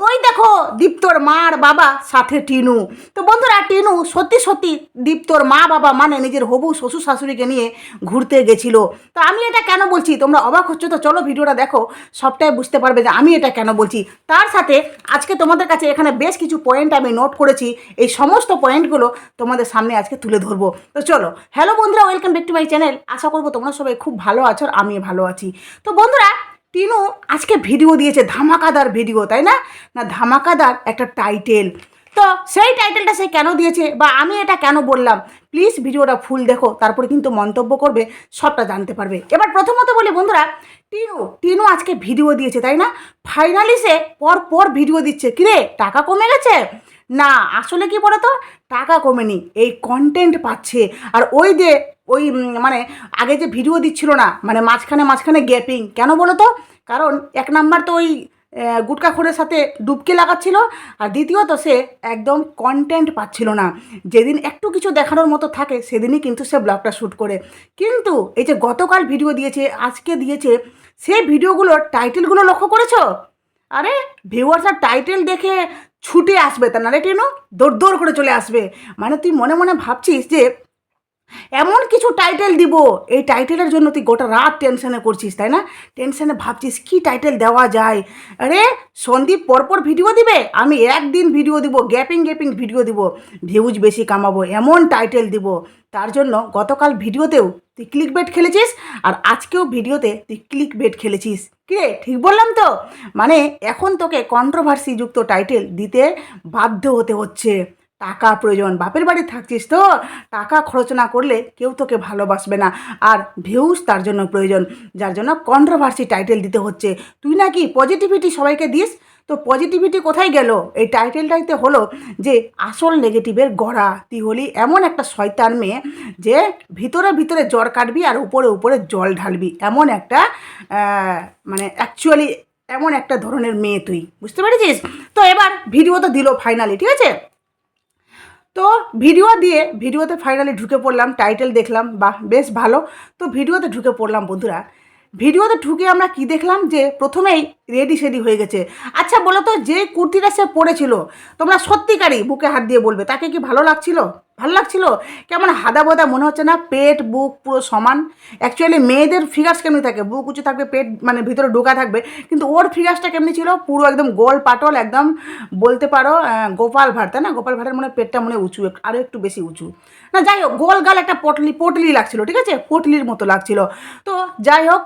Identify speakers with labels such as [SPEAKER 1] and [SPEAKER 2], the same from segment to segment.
[SPEAKER 1] ওই দেখো দীপ্তর মা আর বাবা সাথে টিনু। তো বন্ধুরা, টিনু সত্যি সত্যি দীপ্তর মা বাবা মানে নিজের হবু, শ্বশুর শাশুড়িকে নিয়ে ঘুরতে গেছিল। তো আমি এটা কেন বলছি? তোমরা অবাক হচ্ছ তো, চলো ভিডিওটা দেখো, সবটাই বুঝতে পারবে যে আমি এটা কেন বলছি। তার সাথে আজকে তোমাদের কাছে এখানে বেশ কিছু পয়েন্ট আমি নোট করেছি। এই সমস্ত পয়েন্টগুলো তোমাদের সামনে আজকে তুলে ধরবো। তো চলো হ্যালো বন্ধুরা welcome back to my channel আশা করব তোমরা সবাই খুব ভালো আছো আর আমিও ভালো আছি। তো বন্ধুরা টিনু আজকে ভিডিও দিয়েছে, ধামাকাদার ভিডিও তাই না? না, ধামাকাদার একটা টাইটেল তো সেই টাইটেলটা সে কেন দিয়েছে বা আমি এটা কেন বললাম? প্লিজ ভিডিওটা ফুল দেখো, তারপরে কিন্তু মন্তব্য করবে, সবটা জানতে পারবে। এবার প্রথমত বলি বন্ধুরা টিনু টিনু আজকে ভিডিও দিয়েছে, তাই না? ফাইনালি সে পর পর ভিডিও দিচ্ছে। কিরে, টাকা কমে গেছে? না, আসলে কি বলতো? টাকা কমেনি, এই কন্টেন্ট পাচ্ছে। আর ওই যে ওই মানে আগে যে ভিডিও দিচ্ছিল না মানে মাঝখানে মাঝখানে গ্যাপিং কেন বলো তো? কারণ এক নাম্বার তো ওই গুটকাখোরের সাথে ডুবকি লাগাচ্ছিল, আর দ্বিতীয়ত সে একদম কন্টেন্ট পাচ্ছিল না। যেদিন একটু কিছু দেখানোর মতো থাকে, সেদিনই কিন্তু সে ব্লগটা শ্যুট করে। কিন্তু এই যে গতকাল ভিডিও দিয়েছে, আজকে দিয়েছে, সে ভিডিওগুলোর টাইটেলগুলো লক্ষ্য করেছ? আরে ভিউয়ার্স আর টাইটেল দেখে ছুটে আসবে তা নারে টেনো? দৌড় দৌড় করে চলে আসবে। মানে তুই মনে মনে ভাবছিস যে এমন কিছু টাইটেল দিব। এই টাইটেলের জন্য তুই গোটা রাত টেনশনে করছিস, তাই না? টেনশনে ভাবছিস, কি টাইটেল দেওয়া যায়? আরে, সন্দীপ পরপর ভিডিও দিবে? আমি একদিন ভিডিও দিব গ্যাপিং গ্যাপিং ভিডিও দিব ভিউজ বেশি কামাবো, এমন টাইটেল দিব। তার জন্য গতকাল ভিডিওতেও তুই ক্লিক বেট খেলেছিস, আর আজকেও ভিডিওতে তুই ক্লিক বেট খেলেছিস কিরে ঠিক বললাম তো? মানে এখন তোকে কন্ট্রোভার্সি যুক্ত টাইটেল দিতে বাধ্য হতে হচ্ছে। টাকা প্রয়োজন, বাপের বাড়ি থাকছিস তো, টাকা খরচ না করলে কেউ তোকে ভালোবাসবে না। আর ভিউজ তার জন্য প্রয়োজন, যার জন্য কন্ট্রোভার্সি টাইটেল দিতে হচ্ছে। তুই নাকি পজিটিভিটি সবাইকে দিস? তো পজিটিভিটি কোথায় গেল? এই টাইটেলটাইতে হলো যে আসল নেগেটিভের গড়া। তুই হলি এমন একটা শয়তান মেয়ে যে ভিতরে ভিতরে জ্বর কাটবি আর উপরে উপরে জল ঢালবি। এমন একটা মানে অ্যাকচুয়ালি এমন একটা ধরনের মেয়ে তুই। বুঝতে পেরেছিস? তো এবার ভিডিও তো দিল ফাইনালি ঠিক আছে? তো ভিডিও দিয়ে, ভিডিওতে ফাইনালি ঢুকে পড়লাম টাইটেল দেখলাম বা বেশ ভালো। তো ভিডিওতে ঢুকে পড়লাম, বন্ধুরা। ভিডিওতে ঢুকে আমরা কি দেখলাম যে, প্রথমেই রেডি সেডি হয়ে গেছে। আচ্ছা বলো তো, যে কুর্তিটা সে পরেছিল তোমরা সত্যিকারই বুকে হাত দিয়ে বলবে, তাকে কি ভালো লাগছিল? ভালো লাগছিল? কেমন হাদা বোদা মনে হচ্ছে না? পেট, বুক পুরো সমান। অ্যাকচুয়ালি মেয়েদের ফিগার্স কেমনি থাকে? বুক উঁচু থাকবে, পেট মানে ভিতরে ঢোকা থাকবে। কিন্তু ওর ফিগার্সটা কেমনি ছিল? পুরো একদম গোল পাটল, একদম বলতে পারো গোপাল ভাঁড়, তাই না? গোপাল ভাঁড়ের মনে পেটটা মনে উঁচু আরও একটু বেশি উঁচু। না, যাই হোক, গোল গাল একটা পটলি পটলি লাগছিল, ঠিক আছে? পটলির মতো লাগছিল। তো যাই হোক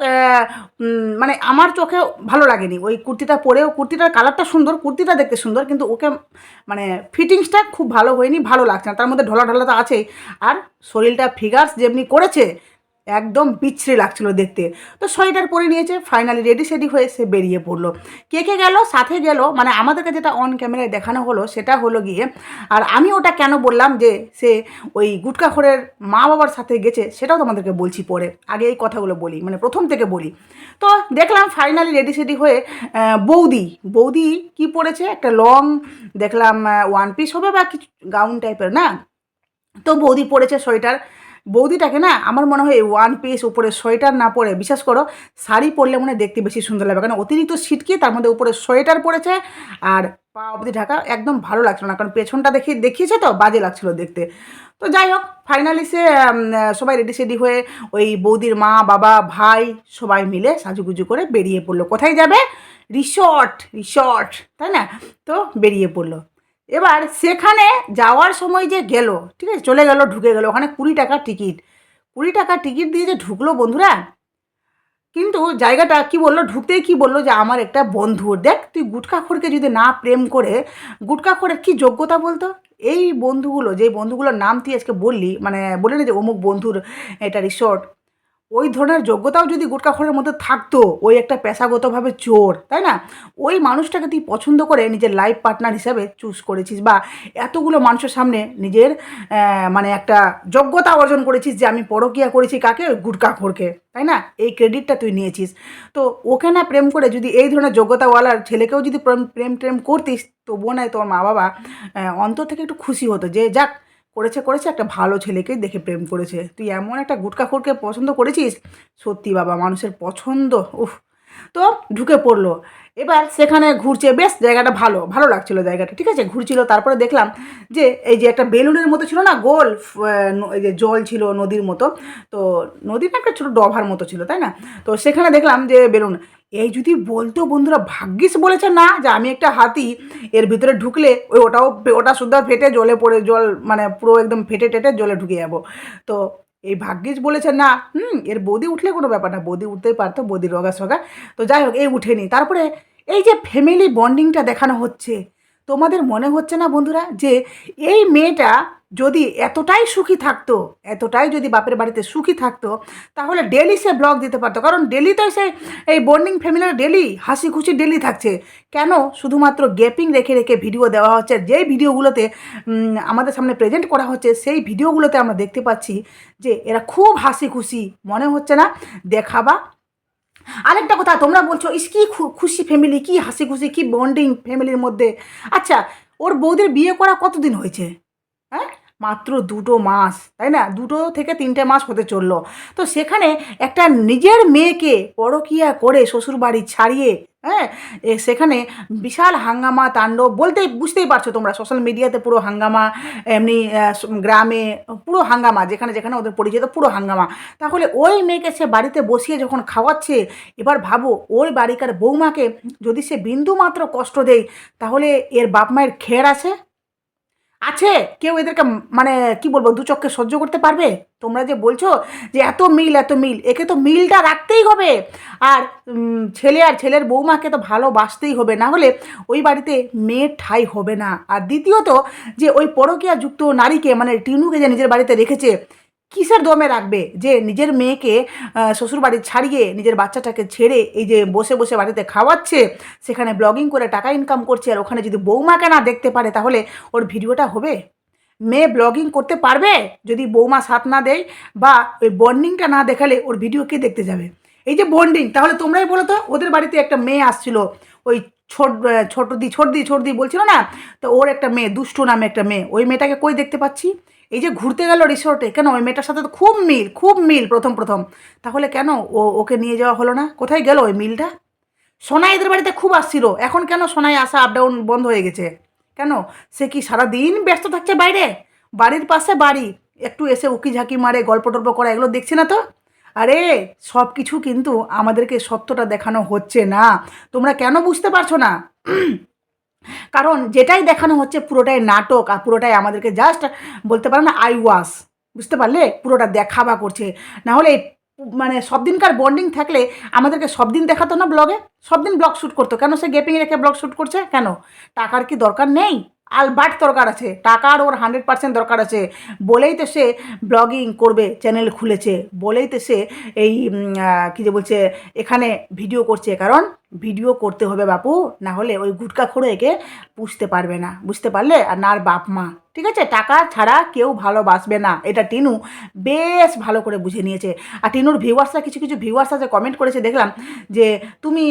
[SPEAKER 1] মানে আমার চোখে ভালো লাগেনি। ওই কুর্তিটা পরেও, কুর্তিটার কালারটা সুন্দর, কুর্তিটা দেখতে সুন্দর, কিন্তু ওকে মানে ফিটিংসটা খুব ভালো হয়নি, ভালো লাগছে না। তার মধ্যে ঢলা ঢলা তো আছেই। আর শরীরটা ফিগার্স যেমনি করেছে, একদম বিচ্ছিরি লাগছিল দেখতে। তো সোয়েটার পরে নিয়েছে ফাইনালি রেডি সেডি হয়ে সে বেরিয়ে পড়ল। কে কে গেল? সাথে গেল মানে আমাদেরকে যেটা অন ক্যামেরায় দেখানো হলো, সেটা হলো গিয়ে, আর আমি ওটা কেন বললাম যে সে ওই গুটকাখোরের মা বাবার সাথে গেছে, সেটাও তোমাদেরকে বলছি পরে। আগে এই কথাগুলো বলি মানে প্রথম থেকে বলি। তো দেখলাম ফাইনালি রেডি সেডি হয়ে বৌদি বৌদি কি পরেছে? একটা লং দেখলাম ওয়ান পিস হবে বা কিছু গাউন টাইপের না? তো বৌদি পরেছে সোয়েটার। বৌদিটাকে না আমার মনে হয় ওয়ান পিস উপরে সোয়েটার না পরে, বিশ্বাস করো, শাড়ি পরলে মনে দেখতে বেশি সুন্দর লাগবে। কারণ অতিরিক্ত ছিটকে, তার মধ্যে উপরে সোয়েটার পরেছে আর পা অবধি ঢাকা একদম ভালো লাগছিল না। কারণ পেছনটা দেখি, দেখিয়েছে তো, বাজে লাগছিল দেখতে। তো যাই হোক ফাইনালি সে সবাই রেডি সেডি হয়ে ওই বৌদির মা, বাবা, ভাই সবাই মিলে সাজুগুজু করে বেরিয়ে পড়ল। কোথায় যাবে? রিসর্ট রিসর্ট, তাই না? তো বেরিয়ে পড়ল। এবার সেখানে যাওয়ার সময় যে গেল, ঠিক আছে, চলে গেল, ঢুকে গেল, ওখানে কুড়ি টাকা টিকিট। কুড়ি টাকা টিকিট দিয়ে যে ঢুকলো বন্ধুরা, কিন্তু জায়গাটা কি বলল, ঢুকতেই কি বলল যে আমার একটা বন্ধু, দেখ তুই গুটকাখোরকে যদি না প্রেম করে গুটকাখোরের কি যোগ্যতা বলতো? এই বন্ধুগুলো যে বন্ধুগুলোর নাম তুই আজকে বললি মানে বললি না যে অমুক বন্ধুর এটা রিসর্ট ওই ধরনের যোগ্যতাও যদি গুটকাখোরের মধ্যে থাকতো, ওই একটা পেশাগতভাবে চোর, তাই না? ওই মানুষটাকে তুই পছন্দ করে নিজের লাইফ পার্টনার হিসাবে চুজ করেছিস বা এতগুলো মানুষের সামনে নিজের মানে একটা যোগ্যতা অর্জন করেছিস যে আমি পরকিয়া করেছি কাকে? গুটকাখোরকে তাই না? এই ক্রেডিটটা তুই নিয়েছিস। তো ওকে না প্রেম করে যদি এই ধরনের যোগ্যতাওয়ালার ছেলেকেও যদি প্রেম প্রেম করতিস, তবুও নয় তোর মা বাবা অন্তর থেকে একটু খুশি হতো যে যাক করেছে করেছে, একটা ভালো ছেলেকে দেখে প্রেম করেছে। তুই এমন একটা গুটকা খোরকে পছন্দ করেছিস? সত্যি বাবা, মানুষের পছন্দ, উফ। তো ঢুকে পড়ল। এবার সেখানে ঘুরছে, বেশ জায়গাটা ভালো ভালো লাগছিল জায়গাটা, ঠিক আছে? ঘুরছিল, তারপরে দেখলাম যে এই যে একটা বেলুনের মতো ছিল না, গোল এই যে জল ছিল নদীর মতো, তো নদীটা একটা ছোটো ডভার মতো ছিল, তাই না? তো সেখানে দেখলাম যে বেলুন, এই যদি বলতো বন্ধুরা, ভাগ্যিস বলেছে না যে আমি একটা হাতি, এর ভিতরে ঢুকলে ওই ওটাও, ওটা শুদ্ধ ফেটে জলে পড়ে, জল মানে পুরো একদম ফেটে টেটে জলে ঢুকে যাব। তো এই ভাগ্যিস বলেছে, না, হুম, এর বৌদি উঠলে কোনো ব্যাপার না, বদি উঠতেই পারতো, বৌদি রোগা সগা। তো যাই হোক, এই উঠেনি। তারপরে এই যে ফ্যামিলি বন্ডিংটা দেখানো হচ্ছে, তোমাদের মনে হচ্ছে না বন্ধুরা যে এই মেয়েটা যদি এতটাই সুখী থাকতো, এতটাই যদি বাপের বাড়িতে সুখী থাকতো, তাহলে ডেলি সে ব্লগ দিতে পারতো। কারণ ডেলি তো সে এই বন্ডিং ফ্যামিলির ডেলি হাসি খুশি ডেলি থাকছে। কেন? শুধুমাত্র গ্যাপিং রেখে রেখে ভিডিও দেওয়া হচ্ছে। যেই ভিডিওগুলোতে আমাদের সামনে প্রেজেন্ট করা হচ্ছে, সেই ভিডিওগুলোতে আমরা দেখতে পাচ্ছি যে এরা খুব হাসি খুশি মনে হচ্ছে না? দেখাবা। আরেকটা কথা, তোমরা বলছো, ইস, কী খুশি ফ্যামিলি কি হাসি খুশি কি বন্ডিং ফ্যামিলির মধ্যে? আচ্ছা ওর বৌদির বিয়ে করা কতদিন হয়েছে? হ্যাঁ? মাত্র দুটো মাস, তাই না? দুটো থেকে তিনটে মাস হতে চলল। তো সেখানে একটা নিজের মেয়েকে পরকিয়া করে শ্বশুরবাড়ি ছাড়িয়ে হ্যাঁ সেখানে বিশাল হাঙ্গামা, তাণ্ডব বলতেই, বুঝতেই পারছ তোমরা সোশ্যাল মিডিয়াতে পুরো হাঙ্গামা, এমনি গ্রামে পুরো হাঙ্গামা, যেখানে যেখানে ওদের পরিচিত পুরো হাঙ্গামা। তাহলে ওই মেয়েকে সে বাড়িতে বসিয়ে যখন খাওয়াচ্ছে, এবার ভাবো ওই বাড়িকার বৌমাকে যদি সে বিন্দু মাত্র কষ্ট দেয়, তাহলে এর বাপ মায়ের খের আছে? আছে? কেউ এদেরকে মানে কি বলব, দু চক্ষে সহ্য করতে পারবে? তোমরা যে বলছো যে এত মিল এত মিল, একে তো মিলটা রাখতেই হবে। আর ছেলে আর ছেলের বৌমাকে তো ভালোবাসতেই হবে। না হলে ওই বাড়িতে মেয়ের ঠাই হবে না। আর দ্বিতীয়ত, যে ওই পরকিয়া যুক্ত নারীকে মানে টিনুকে যে নিজের বাড়িতে রেখেছে কিসের দমে রাখবে? যে নিজের মেয়েকে আহ, শ্বশুর বাড়ি ছাড়িয়ে নিজের বাচ্চাটাকে ছেড়ে এই যে বসে বসে বাড়িতে খাওয়াচ্ছে সেখানে ব্লগিং করে টাকা ইনকাম করছে আর ওখানে যদি বৌমাকে না দেখতে পারে তাহলে ওর ভিডিওটা হবে? মেয়ে ব্লগিং করতে পারবে? যদি বৌমা সাথ না দেয় বা ওই বন্ডিংটা না দেখালে ওর ভিডিও কে দেখতে যাবে? এই যে বন্ডিং তাহলে তোমরাই বলো তো ওদের বাড়িতে একটা মেয়ে আসছিল ওই ছোট ছোট দি ছোট দি ছোট দি বলছিল না? তো ওর একটা মেয়ে দুষ্টু নামে একটা মেয়ে ওই মেয়েটাকে কই দেখতে পাচ্ছি? এই যে ঘুরতে গেল রিসোর্টে কেন? ওই মেয়েটার সাথে তো খুব মিল খুব মিল প্রথম প্রথম। তাহলে কেন? ও, ওকে নিয়ে যাওয়া হলো না? কোথায় গেল ওই মিলটা? সোনাই এদের বাড়িতে খুব আসছিল। এখন কেন সোনাই আসা আপ ডাউন বন্ধ হয়ে গেছে? কেন? সে কি সারাদিন ব্যস্ত থাকছে বাইরে? বাড়ির পাশে বাড়ি। একটু এসে উকি ঝাঁকি মারে, গল্প টল্প করা, এগুলো দেখছি না তো? আরে সব কিছু কিন্তু আমাদেরকে সত্যটা দেখানো হচ্ছে না। তোমরা কেন বুঝতে পারছ না? কারণ যেটাই দেখানো হচ্ছে পুরোটাই নাটক আর পুরোটাই আমাদেরকে জাস্ট বলতে পারে না আই ওয়াস বুঝতে পারলে? পুরোটা দেখাবা করছে। নাহলে মানে সব দিনকার বন্ডিং থাকলে আমাদেরকে সব দিন দেখাতো না ব্লগে সব দিন ব্লগ শ্যুট করতো। কেন সে গেপিং রেখে ব্লগ শ্যুট করছে? কেন? টাকার কি দরকার নেই? আলবার্ট দরকার আছে, টাকার ওর হান্ড্রেড পার্সেন্ট দরকার আছে। বলেই তো সে ব্লগিং করবে, চ্যানেল খুলেছে। বলেই তো সে এই কী যে বলছে, এখানে ভিডিও করছে। কারণ ভিডিও করতে হবে বাপু, না হলে ওই গুটকা খোড়ো একে পুষতে পারবে না। বুঝতে পারলে? আর না আর বাপ মা। ঠিক আছে? টাকা ছাড়া কেউ ভালোবাসবে না। এটা টিনু বেশ ভালো করে বুঝে নিয়েছে। আর টিনুর ভিউয়ার্সরা কিছু কিছু ভিউয়ার্স আছে কমেন্ট করেছে, দেখলাম যে তুমি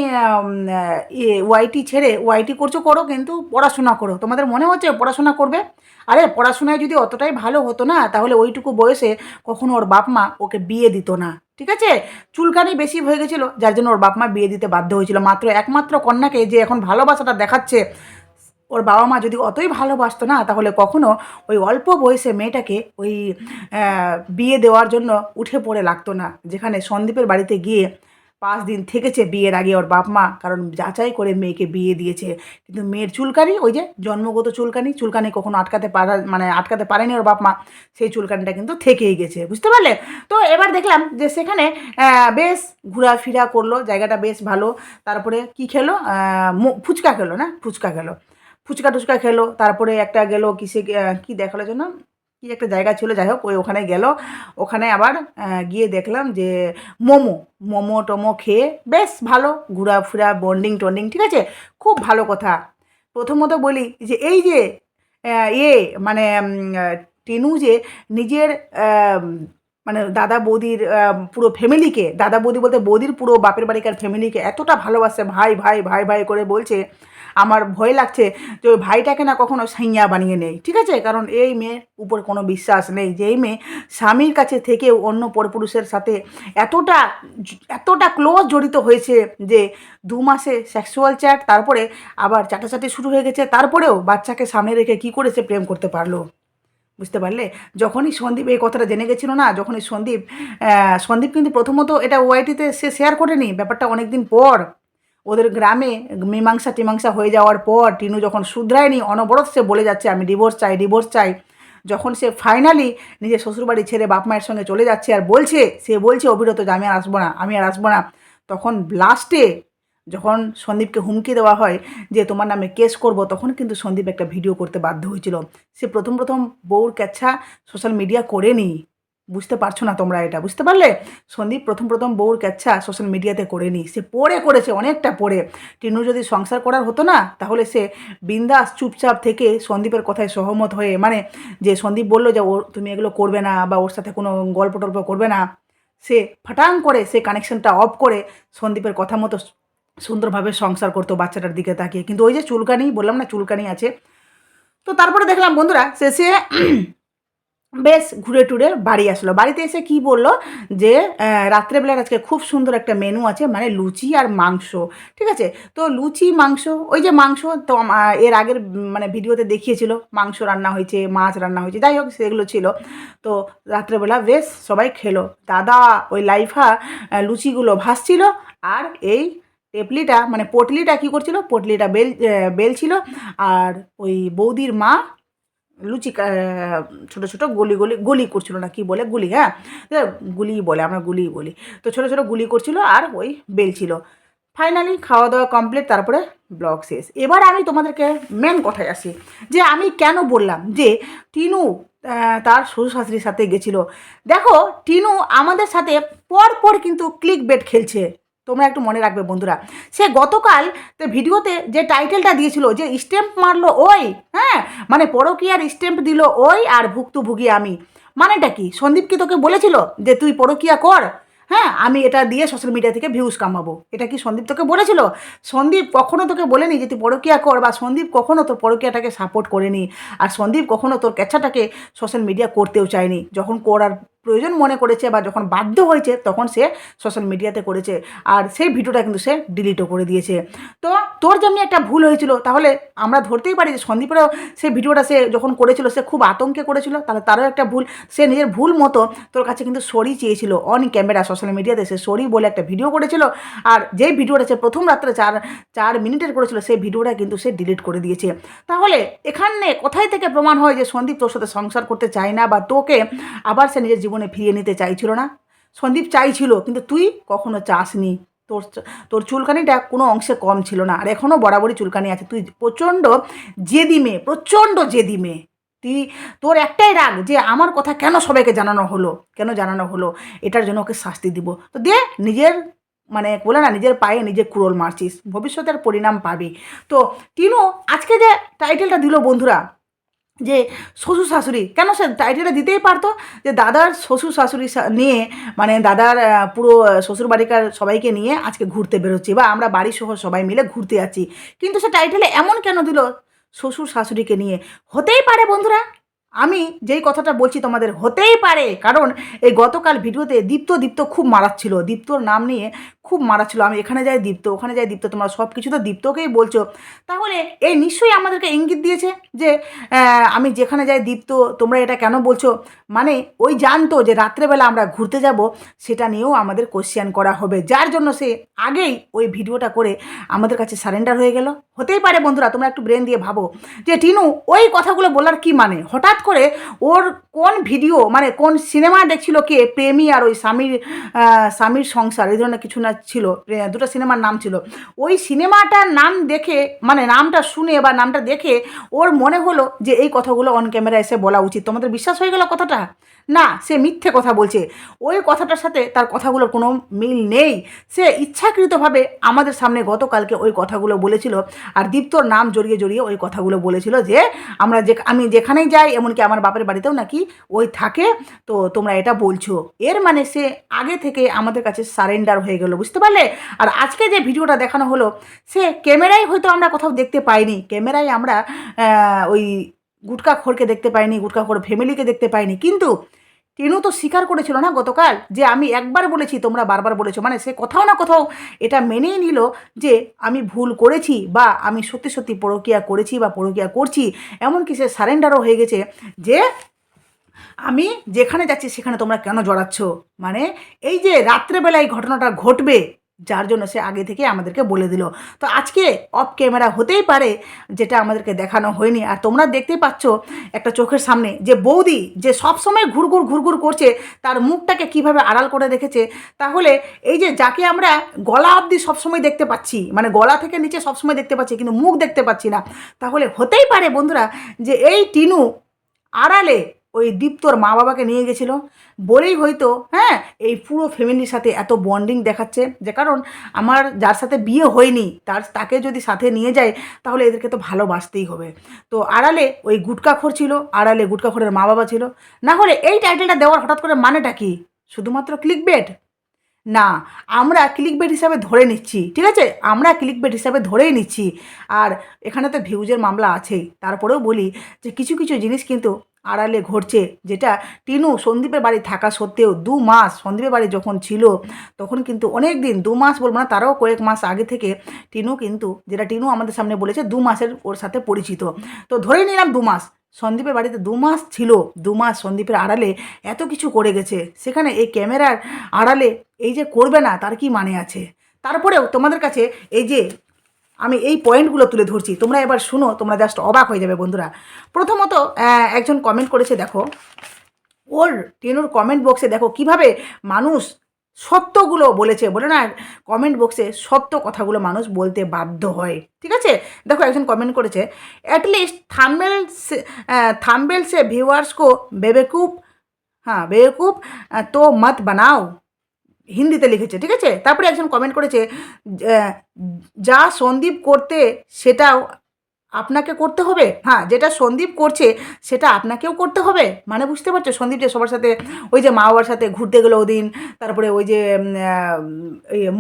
[SPEAKER 1] ইয়ে ওয়াইটি ছেড়ে ওয়াইটি করছ, করো কিন্তু পড়াশোনা করো। তোমাদের মনে হচ্ছে পড়াশোনা করবে? আরে, পড়াশোনায় যদি অতটাই ভালো হতো না, তাহলে ওইটুকু বয়সে কখনো ওর বাপ মা ওকে বিয়ে দিত না। ঠিক আছে? চুলকানি বেশি হয়ে গেছিল, যার জন্য ওর বাপ মা বিয়ে দিতে বাধ্য হয়েছিল। মাত্র একমাত্র কন্যাকে যে এখন ভালোবাসাটা দেখাচ্ছে ওর বাবা মা যদি অতই ভালোবাসতো না, তাহলে কখনো ওই অল্প বয়সে মেয়েটাকে ওই বিয়ে দেওয়ার জন্য উঠে পড়ে লাগতো না। যেখানে সন্দীপের বাড়িতে গিয়ে পাঁচ দিন থেকেছে বিয়ের আগে ওর বাপ মা, কারণ যাচাই করে মেয়েকে বিয়ে দিয়েছে। কিন্তু মেয়ের চুলকানি, ওই যে জন্মগত চুলকানি চুলকানি কখনো আটকাতে পারা মানে আটকাতে পারেনি ওর বাপ মা, সেই চুলকানিটা কিন্তু থেকেই গেছে, বুঝতে পারলে? তো এবার দেখলাম যে সেখানে বেশ ঘোরাফেরা করল, জায়গাটা বেশ ভালো। তারপরে কি খেলো? ফুচকা খেলো না? ফুচকা খেলো। ফুচকা টুচকা খেলো, তারপরে একটা গেলো কিসে কি দেখাল যেন? কি একটা জায়গা ছিল, যাই হোক, ওই ওখানে গেল। ওখানে আবার গিয়ে দেখলাম যে মোমো মোমো টোমো খেয়ে বেশ ভালো, ঘোরাফেরা বন্ডিং টন্ডিং ঠিক আছে? খুব ভালো কথা। প্রথমত বলি যে এই যে ইয়ে মানে টিনু যে নিজের মানে দাদা বৌদির পুরো ফ্যামিলিকে দাদা বৌদি বলতে বৌদির পুরো বাপের বাড়িকার ফ্যামিলিকে এতটা ভালোবাসে, ভাই ভাই ভাই ভাই করে বলছে আমার ভয় লাগছে যে ওই ভাইটাকে না কখনো সাইয়া বানিয়ে নেই, ঠিক আছে? কারণ এই মেয়ের উপর কোনো বিশ্বাস নেই। যে এই মেয়ে স্বামীর কাছে থেকেও অন্য পরপুরুষের সাথে এতটা এতটা ক্লোজ জড়িত হয়েছে যে দু মাসে সেক্সুয়াল চ্যাট তারপরে আবার চাটাচাটি শুরু হয়ে গেছে, তারপরেও বাচ্চাকে সামনে রেখে কি করে সে প্রেম করতে পারল? বুঝতে পারলে? যখনই সন্দীপ এই কথাটা জেনে গেছিল না, যখনই সন্দীপ সন্দীপ কিন্তু প্রথমত এটা ওয়াইটিতে সে শেয়ার করেনি। ব্যাপারটা অনেক দিন পর ওদের গ্রামে মীমাংসা টিমাংসা হয়ে যাওয়ার পর টিনু যখন শুধরায়নি, অনবরত সে বলে যাচ্ছে, আমি ডিভোর্স চাই ডিভোর্স চাই। যখন সে ফাইনালি নিজের শ্বশুরবাড়ি ছেড়ে বাপ মায়ের সঙ্গে চলে যাচ্ছে আর বলছে, সে বলছে, অবিরত, যে আমি আর আসব না, আমি আর আসব না। তখন লাস্টে যখন সন্দীপকে হুমকি দেওয়া হয় যে, তোমার নামে কেস করব, তখন কিন্তু সন্দীপ একটা ভিডিও করতে বাধ্য হয়েছিল। সে প্রথম প্রথম বউর ক্যাচ্ছা সোশ্যাল মিডিয়া করেনি। বুঝতে পারছ না তোমরা এটা, বুঝতে পারলে? সন্দীপ প্রথম প্রথম বউর ক্যাচ্ছা সোশ্যাল মিডিয়াতে করেনি সে পড়ে করেছে, অনেকটা পড়ে। টিনু যদি সংসার করার হতো না, তাহলে সে বিন্দাস চুপচাপ থেকে সন্দীপের কথায় সহমত হয়ে মানে যে সন্দীপ বলল যে ও তুমি এগুলো করবে না বা ওর সাথে কোনো গল্প টল্প করবে না। সে ফাটাং করে সে কানেকশনটা অফ করে সন্দীপের কথা মতো সুন্দরভাবে সংসার করতো বাচ্চাটার দিকে তাকিয়ে। কিন্তু ওই যে চুলকানি, বললাম না চুলকানি আছে। তো তারপরে দেখলাম বন্ধুরা, শেষে বেশ ঘুরে টুরে বাড়ি আসলো। বাড়িতে এসে কি বলল? যে রাত্রেবেলার আজকে খুব সুন্দর একটা মেনু আছে মানে লুচি আর মাংস, ঠিক আছে? তো লুচি, মাংস, ওই যে মাংস তো এর আগের মানে ভিডিওতে দেখিয়েছিল, মাংস রান্না হয়েছে, মাছ রান্না হয়েছে, যাই হোক সেগুলো ছিল। তো রাত্রেবেলা বেশ সবাই খেলো। দাদা ওই লাইফা লুচিগুলো ভাসছিল আর এই টেপলিটা মানে পটলিটা কি করছিল? পটলিটা বেল বেলছিল আর ওই বৌদির মা লুচি ছোট ছোট গলি গলি গলি করছিল না, কি বলে? গুলি হ্যাঁ? গুলি বলে, আমরা গুলি বলি। তো ছোট ছোট গুলি করছিল আর ওই বেলছিল। ফাইনালি খাওয়া দাওয়া কমপ্লিট তারপরে ব্লগ শেষ। এবার আমি তোমাদেরকে মেন কথায় আসি, যে আমি কেন বললাম যে টিনু তার শ্বশুর শাশুড়ির সাথে গেছিল। দেখো, টিনু আমাদের সাথে পর পর কিন্তু ক্লিক বেট খেলছে। তোমরা একটু মনে রাখবে, বন্ধুরা। সে গতকাল ভিডিওতে যে টাইটেলটা দিয়েছিল যে স্ট্যাম্প মারলো ওই হ্যাঁ? মানে পরকীয়ার স্ট্যাম্প দিল ওই আর ভুক্তভোগী আমি। মানেটা কি? সন্দীপ কি তোকে বলেছিল যে তুই পরকীয়া কর? হ্যাঁ আমি এটা দিয়ে সোশ্যাল মিডিয়া থেকে ভিউজ কামাবো। এটা কি সন্দীপ তোকে বলেছিল? সন্দীপ কখনো তোকে বলেনি যে তুই পরকীয়া কর বা সন্দীপ কখনো তোর পরকীয়াটাকে সাপোর্ট করেনি। আর সন্দীপ কখনো তোর ক্যাচাটাকে সোশ্যাল মিডিয়া করতেও চায়নি। যখন করার প্রয়োজন মনে করেছে বা যখন বাধ্য হয়েছে, তখন সে সোশ্যাল মিডিয়াতে করেছে। আর সেই ভিডিওটা কিন্তু সে ডিলিটও করে দিয়েছে। তো তোর যেমনি একটা ভুল হয়েছিল, তাহলে আমরা ধরতেই পারি যে সন্দীপেরও সেই ভিডিওটা সে যখন করেছিল, সে খুব আতঙ্কে করেছিল, তাহলে তারও একটা ভুল। সে নিজের ভুল মতো তোর কাছে কিন্তু সরি চেয়েছিল অন ক্যামেরা সোশ্যাল মিডিয়াতে সে সরি বলে একটা ভিডিও করেছিল, আর যেই ভিডিওটা সে প্রথম রাত্রে চার চার মিনিটের করেছিল, সেই ভিডিওটা কিন্তু সে ডিলিট করে দিয়েছে। তাহলে এখানে কোথায় থেকে প্রমাণ হয় যে সন্দীপ তোর সাথে সংসার করতে চায় না বা তোকে আবার সে নিজের জীবনে ফিরিয়ে নিতে চাইছিল না। সন্দীপ চাইছিল, কিন্তু তুই কখনো চাসনি। তোর তোর চুলকানিটা কোনো অংশে কম ছিল না, আর এখনও বরাবরই চুলকানি আছে। তুই প্রচণ্ড জেদি মেয়ে, প্রচণ্ড জেদি মেয়ে। তুই, তোর একটাই রাগ যে আমার কথা কেন সবাইকে জানানো হলো? কেন জানানো হলো? এটার জন্য ওকে শাস্তি দিব। তো দে, নিজের মানে বলে না, নিজের পায়ে নিজে কুড়োল মারছিস। ভবিষ্যতের পরিণাম পাবি। তো, টিনু, আজকে যে টাইটেলটা দিল বন্ধুরা যে শ্বশুর শাশুড়ি, কেন সে টাইটেলটা দিতেই পারতো যে দাদার শ্বশুর শাশুড়ি নিয়ে মানে দাদার পুরো শ্বশুর বাড়িকার সবাইকে নিয়ে আজকে ঘুরতে বেরোচ্ছি বা আমরা বাড়ি সহ সবাই মিলে ঘুরতে যাচ্ছি। কিন্তু সে টাইটেলে এমন কেন দিল? শ্বশুর শাশুড়িকে নিয়ে। হতেই পারে বন্ধুরা। আমি যেই কথাটা বলছি তোমাদের হতেই পারে, কারণ এই গতকাল ভিডিওতে দীপ্ত দীপ্ত খুব মারাচ্ছিল। দীপ্তর নাম নিয়ে খুব মারাচ্ছিল। আমি এখানে যাই দীপ্ত, ওখানে যাই দীপ্ত, তোমরা সব কিছু তো দীপ্তকেই বলছো। তাহলে এই নিশ্চয়ই আমাদেরকে ইঙ্গিত দিয়েছে যে আমি যেখানে যাই দীপ্ত, তোমরা এটা কেন বলছো? মানে ওই জানতো যে রাত্রেবেলা আমরা ঘুরতে যাব, সেটা নিয়েও আমাদের কোশ্চেন করা হবে। যার জন্য সে আগেই ওই ভিডিওটা করে আমাদের কাছে সারেন্ডার হয়ে গেল। হতেই পারে বন্ধুরা, তোমরা একটু ব্রেন দিয়ে ভাবো। যে টিনু, ওই কথাগুলো বলার কি মানে? হঠাৎ করে ওর কোন ভিডিও মানে কোন সিনেমা দেখছিল কে? প্রেমী আর ওই স্বামীর স্বামীর সংসার, এই ধরনের কিছু না ছিল। দুটো সিনেমার নাম ছিল। ওই সিনেমাটার নাম দেখে মানে নামটা শুনে বা নামটা দেখে ওর মনে হলো যে এই কথাগুলো অন ক্যামেরা এসে বলা উচিত। তোমাদের বিশ্বাস হয়ে গেল কথাটা? না, সে মিথ্যে কথা বলছে। ওই কথাটার সাথে তার কথাগুলোর কোনো মিল নেই। সে ইচ্ছাকৃতভাবে আমাদের সামনে গতকালকে ওই কথাগুলো বলেছিল আর দীপ্তর নাম জড়িয়ে জড়িয়ে ওই কথাগুলো বলেছিল যে, আমরা যে, আমি যেখানেই যাই, এমনকি আমার বাপের বাড়িতেও নাকি ওই থাকে। তো তোমরা এটা বলছো। এর মানে সে আগে থেকে আমাদের কাছে সারেন্ডার হয়ে গেল, বুঝতে পারলে? আর আজকে যে ভিডিওটা দেখানো হলো, সে ক্যামেরায় হয়তো আমরা কোথাও দেখতে পাইনি। ক্যামেরায় আমরা ওই গুটকা খোরকে দেখতে পাইনি, গুটকা খোর ফ্যামিলিকে দেখতে পাইনি। কিন্তু টিনু তো স্বীকার করেছিল না গতকাল যে আমি একবার বলেছি, তোমরা বারবার বলেছ। মানে সে কোথাও না কোথাও এটা মেনেই নিল যে আমি ভুল করেছি বা আমি সত্যি সত্যি পরকিয়া করেছি বা পরকিয়া করছি। এমনকি সে সারেন্ডারও হয়ে গেছে যে আমি যেখানে যাচ্ছি সেখানে তোমরা কেন জড়াচ্ছ? মানে এই যে রাত্রেবেলায় ঘটনাটা ঘটবে যার জন্য সে আগে থেকে আমাদেরকে বলে দিল। তো আজকে অফ ক্যামেরা হতেই পারে যেটা আমাদেরকে দেখানো হয়নি। আর তোমরা দেখতেই পাচ্ছ একটা চোখের সামনে যে বৌদি যে সব সময় ঘুরঘুর ঘুরঘুর করছে, তার মুখটাকে কীভাবে আড়াল করে রেখেছে। তাহলে এই যে যাকে আমরা গলা অবধি সবসময় দেখতে পাচ্ছি মানে গলা থেকে নিচে সবসময় দেখতে পাচ্ছি, কিন্তু মুখ দেখতে পাচ্ছি না, তাহলে হতেই পারে বন্ধুরা যে এই টিনু আড়ালে ওই দীপ্তর মা বাবাকে নিয়ে গেছিল। বলেই হয়তো হ্যাঁ এই পুরো ফ্যামিলির সাথে এত বন্ডিং দেখাচ্ছে। যে কারণ, আমার যার সাথে বিয়ে হয়নি, তার, তাকে যদি সাথে নিয়ে যায়, তাহলে এদেরকে তো ভালোবাসতেই হবে। তো আড়ালে ওই গুটকাখোর ছিল, আড়ালে গুটকাখোরের মা বাবা ছিল। না হলে এই টাইটেলটা দেওয়ার হঠাৎ করে মানেটা কি? শুধুমাত্র ক্লিক বেড না, আমরা ক্লিক বেড হিসাবে ধরে নিচ্ছি, ঠিক আছে? আমরা ক্লিক বেড হিসাবে ধরেই নিচ্ছি। আর এখানে তো ভিউজের মামলা আছেই। তারপরেও বলি যে কিছু কিছু জিনিস কিন্তু আড়ালে ঘটছে, যেটা টিনু সন্দীপের বাড়ি থাকা সত্ত্বেও দু মাস সন্দীপের বাড়ি যখন ছিল, তখন কিন্তু অনেক দিন, দু মাস বলব না, তারাও কয়েক মাস আগে থেকে টিনু কিন্তু, যেটা টিনু আমাদের সামনে বলেছে, দু মাসের ওর সাথে পরিচিত। তো ধরে নিলাম দু মাস, সন্দীপের বাড়িতে দু মাস ছিল, দু মাস সন্দীপের আড়ালে এত কিছু করে গেছে, সেখানে এই ক্যামেরার আড়ালে এই যে করবে না, তার কি মানে আছে? তারপরেও তোমাদের কাছে এই যে আমি এই পয়েন্টগুলো তুলে ধরছি। তোমরা এবার শুনো, তোমরা জাস্ট অবাক হয়ে যাবে বন্ধুরা। প্রথমত একজন কমেন্ট করেছে, দেখো। ওর টেনুর কমেন্ট বক্সে দেখো কীভাবে মানুষ সত্যগুলো বলেছে, বলে না কমেন্ট বক্সে সত্য কথাগুলো মানুষ বলতে বাধ্য হয়। ঠিক আছে? দেখো একজন কমেন্ট করেছে অ্যাটলিস্ট থাম্বেল থাম্বেল সে ভিউয়ার্স কো বেবেকুব হ্যাঁ তো মত বানাও। হিন্দিতে লিখেছে, ঠিক আছে? তারপরে একজন কমেন্ট করেছে যা সন্দীপ করতে সেটাও আপনাকে করতে হবে? হ্যাঁ যেটা সন্দীপ করছে সেটা আপনাকেও করতে হবে? মানে বুঝতে পারছ? সন্দীপ যে সবার সাথে, ওই যে মা বাবার সাথে ঘুরতে গেলো ওদিন, তারপরে ওই যে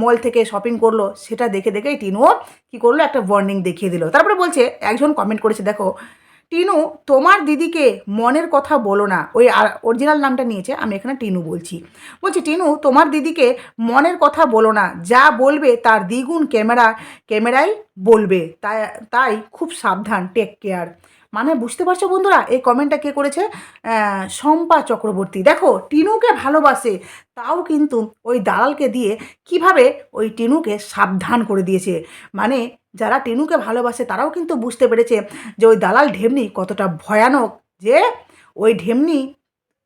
[SPEAKER 1] মল থেকে শপিং করল, সেটা দেখে দেখেই টিনুও কী করল? একটা ওয়ার্নিং দেখিয়ে দিল। তারপরে বলছে, একজন কমেন্ট করেছে, দেখো টিনু, তোমার দিদিকে মনের কথা বলো না। ওই অরিজিনাল নামটা নিয়েছে, আমি এখানে টিনু বলছি। বলছি, টিনু, তোমার দিদিকে মনের কথা বলো না। যা বলবে তার দ্বিগুণ ক্যামেরা, ক্যামেরাই বলবে। তাই তাই খুব সাবধান টেক কেয়ার মানে বুঝতে পারছ বন্ধুরা, এই কমেন্টটা কে করেছে? শম্পা চক্রবর্তী। দেখো, টিনুকে ভালোবাসে, তাও কিন্তু ওই দালালকে দিয়ে কীভাবে ওই টিনুকে সাবধান করে দিয়েছে? মানে যারা টিনুকে ভালোবাসে, তারাও কিন্তু বুঝতে পেরেছে যে ওই দালাল ঢেমনি কতটা ভয়ানক, যে ওই ঢেমনি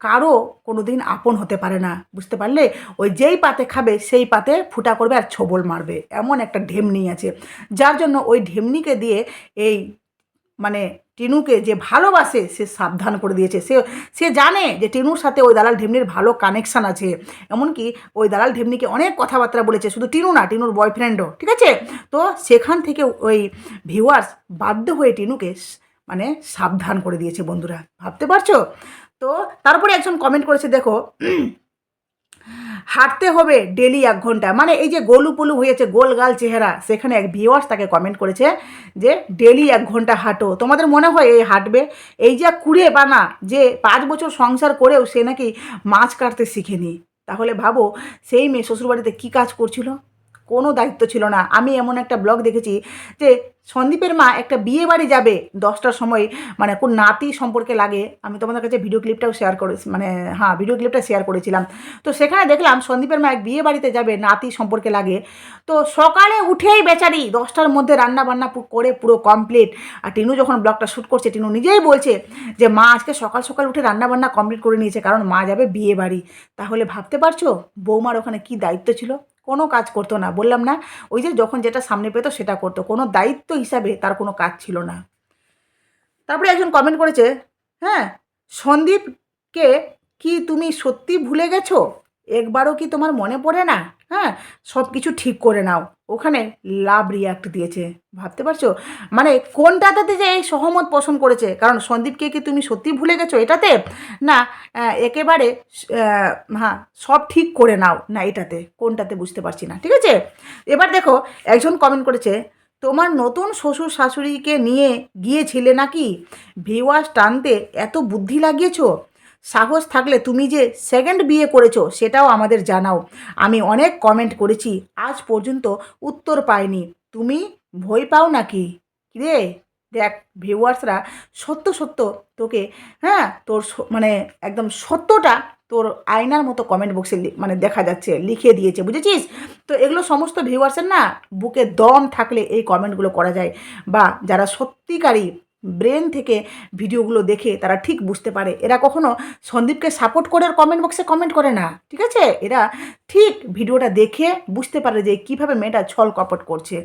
[SPEAKER 1] কারও কোনো দিন আপন হতে পারে না। বুঝতে পারলে? ওই যেই পাতে খাবে, সেই পাতে ফুটা করবে আর ছোবল মারবে। এমন একটা ঢেমনি আছে। যার জন্য ওই ঢেমনিকে দিয়ে এই মানে টিনুকে যে ভালোবাসে, সে সাবধান করে দিয়েছে। সে সে জানে যে টিনুর সাথে ওই দালাল ঢেমনির ভালো কানেকশান আছে। এমনকি ওই দালাল ঢেমনিকে অনেক কথাবার্তা বলেছে, শুধু টিনু না, টিনুর বয়ফ্রেন্ডও ঠিক আছে? তো সেখান থেকে ওই ভিউয়ার্স বাধ্য হয়ে টিনুকে মানে সাবধান করে দিয়েছে বন্ধুরা। ভাবতে পারছ? তো তারপরে একজন কমেন্ট করেছে, দেখো হাঁটতে হবে ডেলি এক ঘণ্টা। মানে এই যে গোলু পুলু হয়েছে, গোল গাল চেহারা, সেখানে এক ভিওয়ার্স তাকে কমেন্ট করেছে যে ডেলি এক ঘণ্টা হাঁটো। তোমাদের মনে হয় এই হাঁটবে? এই যে কুড়ে বানা যে পাঁচ বছর সংসার করেও সে নাকি মাছ কাটতে শিখেনি। তাহলে ভাবো, সেই মেয়ে শ্বশুরবাড়িতে কী কাজ করছিল? কোনো দায়িত্ব ছিল না। আমি এমন একটা ব্লগ দেখেছি যে সন্দীপের মা একটা বিয়ে বাড়ি যাবে দশটার সময় মানে কোন নাতি সম্পর্কে লাগে। আমি তোমাদের কাছে ভিডিও ক্লিপটাও শেয়ার করে মানে হ্যাঁ ভিডিও ক্লিপটা শেয়ার করেছিলাম। তো সেখানে দেখলাম সন্দীপের মা এক বিয়ে বাড়িতে যাবে, নাতি সম্পর্কে লাগে। তো সকালে উঠেই বেচারি দশটার মধ্যে রান্না বান্না করে পুরো কমপ্লিট আর টিনু যখন ব্লগটা শ্যুট করছে, টিনু নিজেই বলছে যে, মা আজকে সকাল সকাল উঠে রান্না বান্না কমপ্লিট করে নিয়েছে, কারণ মা যাবে বিয়ে বাড়ি। তাহলে ভাবতে পারছ বৌমার ওখানে কি দায়িত্ব ছিল? কোনো কাজ করতো না। বললাম, না, ওই যে যখন যেটা সামনে পেতো সেটা করতো। কোনো দায়িত্ব হিসাবে তার কোনো কাজ ছিল না। তারপরে একজন কমেন্ট করেছে হ্যাঁ সন্দীপকে কি তুমি সত্যি ভুলে গেছো? একবারও কি তোমার মনে পড়ে না? হ্যাঁ সব কিছু ঠিক করে নাও। ওখানে লাভ রিয়াক্ট দিয়েছে। ভাবতে পারছ? মানে কোনটাতে যে এই সহমত পোষণ করেছে? কারণ সন্দীপকে কি তুমি সত্যি ভুলে গেছো এটাতে? না একেবারে হ্যাঁ সব ঠিক করে নাও না এটাতে। কোনটাতে বুঝতে পারছি না, ঠিক আছে? এবার দেখো, একজন কমেন্ট করেছে, তোমার নতুন শ্বশুর শাশুড়িকে নিয়ে গিয়েছিলে নাকি? ভিওয়াস টানতে এত বুদ্ধি লাগিয়েছো? সাহস থাকলে তুমি যে সেকেন্ড বিয়ে করেছ, সেটাও আমাদের জানাও। আমি অনেক কমেন্ট করেছি, আজ পর্যন্ত উত্তর পাইনি। তুমি ভয় পাও নাকি? রে দেখ ভিউয়ার্সরা সত্য সত্য তোকে হ্যাঁ তোর মানে একদম সত্যটা তোর আয়নার মতো কমেন্ট বক্সে মানে দেখা যাচ্ছে লিখে দিয়েছে, বুঝেছিস? তো এগুলো সমস্ত ভিউয়ার্সের না, বুকে দম থাকলে এই কমেন্টগুলো করা যায়। বা যারা সত্যিকারই ব্রেন থেকে ভিডিওগুলো দেখে তারা ঠিক বুঝতে পারে। এরা কখনো সন্দীপকে সাপোর্ট করে কমেন্ট বক্সে কমেন্ট করে না, ঠিক আছে? এরা ঠিক ভিডিওটা দেখে বুঝতে পারে যে কীভাবে মেয়েটা ছল কপট করছে,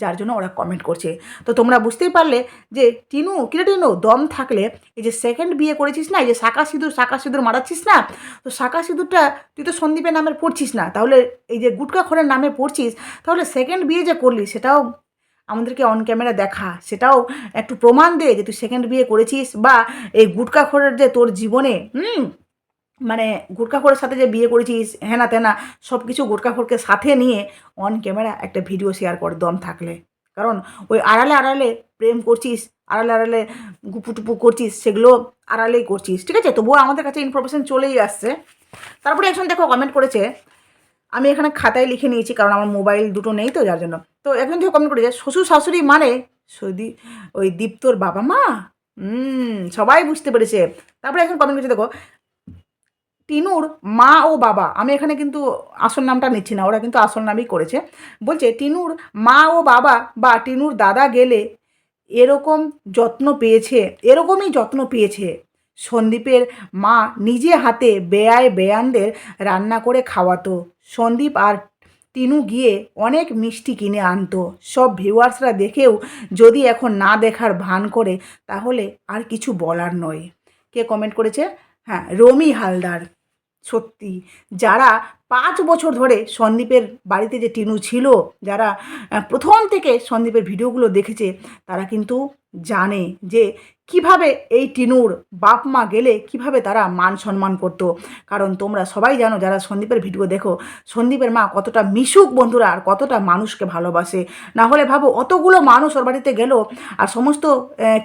[SPEAKER 1] যার জন্য ওরা কমেন্ট করছে। তো তোমরা বুঝতেই পারলে যে টিনু কিরে টিনু? দম থাকলে এই যে সেকেন্ড বিয়ে করেছিস না, এই যে শাকা সিঁদুর শাকা সিঁদুর মারাচ্ছিস না? তো শাকা সিঁদুরটা তুই তো সন্দীপের নামে পড়ছিস না, তাহলে এই যে গুটকা খোরের নামে পড়ছিস, তাহলে সেকেন্ড বিয়ে যে করলি সেটাও আমাদেরকে অন ক্যামেরা দেখা। সেটাও একটু প্রমাণ দে যে তুই সেকেন্ড বিয়ে করেছিস বা এই গুটকা খোরের যে তোর জীবনে, হুম? মানে গুটকাখোরের সাথে যে বিয়ে করেছিস হ্যানা তেনা সব কিছু গুটকাখোরকে সাথে নিয়ে অন ক্যামেরা একটা ভিডিও শেয়ার কর, দম থাকলে। কারণ ওই আড়ালে আড়ালে প্রেম করছিস, আড়ালে আড়ালে গুপুটুপু করছিস, সেগুলো আড়ালেই করছিস, ঠিক আছে? তবুও আমাদের কাছে ইনফরমেশন চলেই আসছে। তারপরে একজন দেখো কমেন্ট করেছে আমি এখানে খাতায় লিখে নিয়েছি, কারণ আমার মোবাইল দুটো নেই তো, যার জন্য। তো এখন থেকে কমেন্ট করেছে শ্বশুর শাশুড়ি মানে? সদি, ওই দীপ্তর বাবা মা? হুম, সবাই বুঝতে পেরেছে। তারপরে এখন কমেন্ট করেছে, দেখো, টিনুর মা ও বাবা, আমি এখানে কিন্তু আসল নামটা নিচ্ছি না, ওরা কিন্তু আসল নামই করেছে। বলছে, টিনুর মা ও বাবা বা টিনুর দাদা গেলে এরকম যত্ন পেয়েছে, এরকমই যত্ন পেয়েছে। সন্দীপের মা নিজে হাতে বেয়ায় বেয়ানদের রান্না করে খাওয়াতো। সন্দীপ আর টিনু গিয়ে অনেক মিষ্টি কিনে আনতো। সব ভিউয়ার্সরা দেখেও যদি এখন না দেখার ভান করে, তাহলে আর কিছু বলার নয়। কে কমেন্ট করেছে? হ্যাঁ রমি হালদার। সত্যি, যারা পাঁচ বছর ধরে সন্দীপের বাড়িতে যে টিনু ছিল, যারা প্রথম থেকে সন্দীপের ভিডিওগুলো দেখেছে, তারা কিন্তু জানে যে কীভাবে এই টিনুর বাপ মা গেলে কীভাবে তারা মান সম্মান করতো? কারণ তোমরা সবাই জানো, যারা সন্দীপের ভিডিও দেখো, সন্দীপের মা কতটা মিশুক বন্ধুরা আর কতটা মানুষকে ভালোবাসে। না হলে ভাবো, অতগুলো মানুষ ওর বাড়িতে গেল আর সমস্ত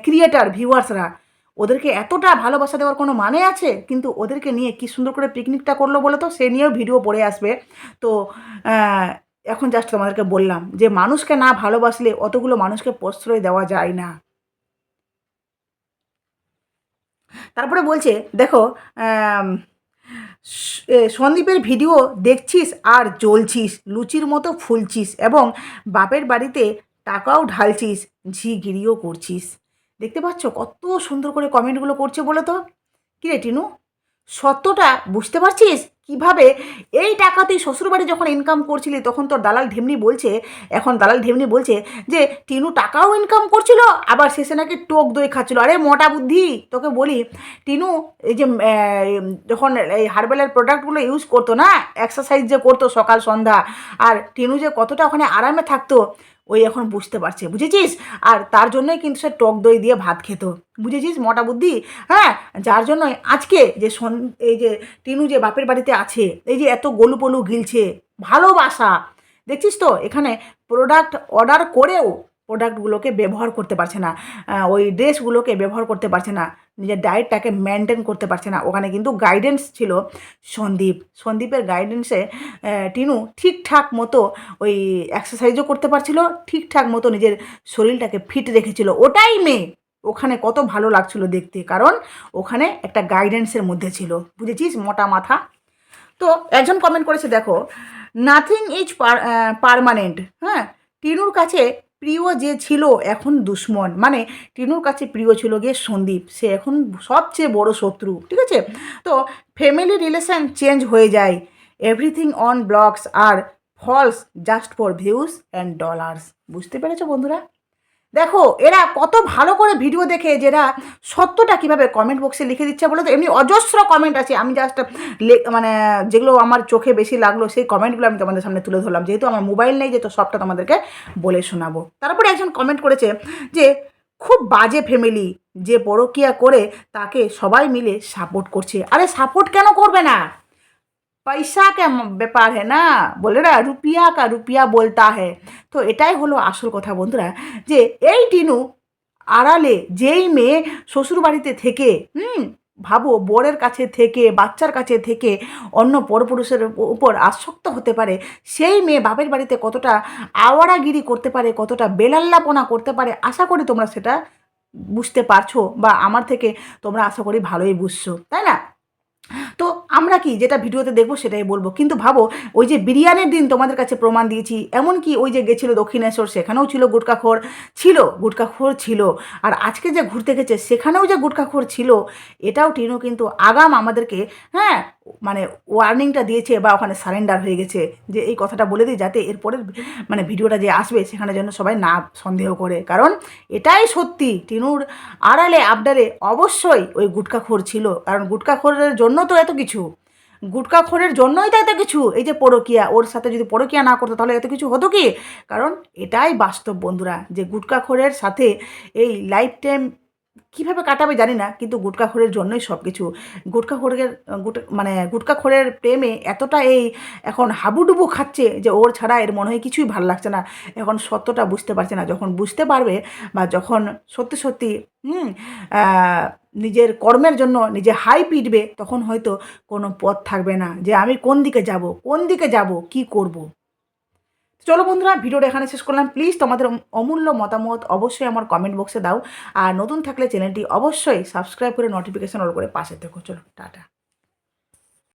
[SPEAKER 1] ক্রিয়েটার ভিউয়ার্সরা ওদেরকে এতটা ভালোবাসা দেওয়ার কোনো মানে আছে? কিন্তু ওদেরকে নিয়ে কি সুন্দর করে পিকনিকটা করল বলে তো? সে নিয়েও ভিডিও পড়ে আসবে। তো এখন জাস্ট তোমাদেরকে বললাম যে, মানুষকে না ভালোবাসলে অতগুলো মানুষকে প্রশ্রয় দেওয়া যায় না। তারপরে বলছে, দেখো সন্দীপের ভিডিও দেখছিস আর জ্বলছিস, লুচির মতো ফুলছিস এবং বাপের বাড়িতে টাকাও ঢালছিস ঝি গিরিও করছিস। দেখতে পাচ্ছ কত সুন্দর করে কমেন্টগুলো করছে বলো তো? কী রে টিনু? সত্যটা বুঝতে পারছিস? কীভাবে এই টাকাতেই শ্বশুরবাড়ি যখন ইনকাম করছিলি, তখন তোর দালাল ঢেমনি বলছে, এখন দালাল ঢেমনি বলছে যে, টিনু টাকাও ইনকাম করছিল, আবার শেষে নাকি টোক দই খাচ্ছিল। আরে মোটা বুদ্ধি, তোকে বলি, টিনু এই যে যখন এই হার্বেলের প্রোডাক্টগুলো ইউজ করতো না এক্সারসাইজ যে করতো সকাল সন্ধ্যা, আর টিনু যে কতটা ওখানে আরামে থাকতো ওই এখন বুঝতে পারছে, বুঝেছিস? আর তার জন্যই কিন্তু সে টক দই দিয়ে ভাত খেত, বুঝেছিস? মোটা বুদ্ধি? হ্যাঁ যার জন্যই আজকে যে সন, এই যে টিনু যে বাপের বাড়িতে আছে, এই যে এত গলু পলু গিলছে, ভালোবাসা, দেখছিস তো? এখানে প্রোডাক্ট অর্ডার করেও প্রোডাক্টগুলোকে ব্যবহার করতে পারছে না ওই ড্রেসগুলোকে ব্যবহার করতে পারছে না। নিজের ডায়েটটাকে মেনটেন করতে পারছে না। ওখানে কিন্তু গাইডেন্স ছিল সন্দীপ। সন্দীপের গাইডেন্সে টিনু ঠিকঠাক মতো ওই এক্সারসাইজও করতে পারছিল, ঠিকঠাক মতো নিজের শরীরটাকে ফিট রেখেছিল। ওটাই মেয়ে। ওখানে কত ভালো লাগছিল দেখতে, কারণ ওখানে একটা গাইডেন্সের মধ্যে ছিল। বুঝেছিস? মোটা মাথা। তো একজন কমেন্ট করেছে, দেখো নাথিং ইজ পারমানেন্ট হ্যাঁ? টিনুর কাছে প্রিয় যে ছিল এখন দুশ্মন। মানে টিনুর কাছে প্রিয় ছিল গিয়ে সন্দীপ। সে এখন সবচেয়ে বড় শত্রু, ঠিক আছে? তো ফ্যামিলি রিলেশন চেঞ্জ হয়ে যায়। Everything on blogs are false just for views and dollars বুঝতে পেরেছ বন্ধুরা? দেখো, এরা কত ভালো করে ভিডিও দেখে যেরা সত্যটা কীভাবে কমেন্ট বক্সে লিখে দিচ্ছে বলে তো? এমনি অজস্র কমেন্ট আছে। আমি জাস্ট মানে যেগুলো আমার চোখে বেশি লাগল, সেই কমেন্টগুলো আমি তোমাদের সামনে তুলে ধরলাম। যেহেতু আমার মোবাইল নেই যে তো সবটা তোমাদেরকে বলে শোনাবো। তারপরে একজন কমেন্ট করেছে যে, খুব বাজে ফ্যামিলি যে পরকিয়া করে তাকে সবাই মিলে সাপোর্ট করছে। আরে সাপোর্ট কেন করবে না? পয়সা কে ব্যাপার হ্যাঁ না বলে না রুপিয়া কা রুপিয়া বলতা হ্যাঁ তো এটাই হলো আসল কথা বন্ধুরা যে এই টিনু আড়ালে যেই মেয়ে শ্বশুর বাড়িতে থেকে হুম ভাবো বরের কাছে থেকে বাচ্চার কাছে থেকে অন্য পরপুরুষের উপ- উপর আসক্ত হতে পারে সেই মেয়ে বাপের বাড়িতে কতটা আওয়ারাগিরি করতে পারে কতটা বেলাল্লাপনা করতে পারে আশা করি তোমরা সেটা বুঝতে পারছ বা আমার থেকে তোমরা আশা করি ভালোই বুঝছ তাই না তো আমরা কি যেটা ভিডিওতে দেখব সেটাই বলব। কিন্তু ভাবো, ওই যে বিরিয়ানির দিন তোমাদের কাছে প্রমাণ দিয়েছি এমনকি ওই যে গেছিল দক্ষিণেশ্বর, সেখানেও ছিল গুটকাখোর ছিল গুটকাখোর ছিল। আর আজকে যে ঘুরতে গেছে, সেখানেও যে গুটকাখোর ছিল, এটাও টিনু কিন্তু আগাম আমাদেরকে হ্যাঁ মানে ওয়ার্নিংটা দিয়েছে বা ওখানে সারেন্ডার হয়ে গেছে যে এই কথাটা বলে দিই যাতে এরপরের মানে ভিডিওটা যে আসবে সেখানে যেন সবাই না সন্দেহ করে। কারণ এটাই সত্যি, টিনুর আড়ালে আবডালে অবশ্যই ওই গুটকাখোর ছিল। কারণ গুটকাখোরের জন্য তো এত কিছু। গুটকাখোরের জন্যই তো এত কিছু। এই যে পরকিয়া, ওর সাথে যদি পরকিয়া না করতো তাহলে এত কিছু হতো কি? কারণ এটাই বাস্তব বন্ধুরা যে গুটকাখোরের সাথে এই লাইফ টাইম কীভাবে কাটাবে জানি না কিন্তু গুটকাখোরের জন্যই সব কিছু গুটকাখোরের গুট মানে গুটকাখোরের প্রেমে এতটা এই এখন হাবুডুবু খাচ্ছে যে ওর ছাড়া এর মনে হয় কিছুই ভালো লাগছে না। এখন সত্যটা বুঝতে পারছে না। যখন বুঝতে পারবে বা যখন সত্যি সত্যি, হুম নিজের কর্মের জন্য নিজে হাই পিটবে, তখন হয়তো কোনো পথ থাকবে না যে আমি কোন দিকে যাব, কোন দিকে যাব, কি করব। চলো বন্ধুরা, ভিডিওটা এখানে শেষ করলাম। প্লিজ তোমাদের অমূল্য মতামত অবশ্যই আমার কমেন্ট বক্সে দাও। আর নতুন থাকলে চ্যানেলটি অবশ্যই সাবস্ক্রাইব করে নোটিফিকেশান অল করে পাশে থেকো। চলো, টাটা।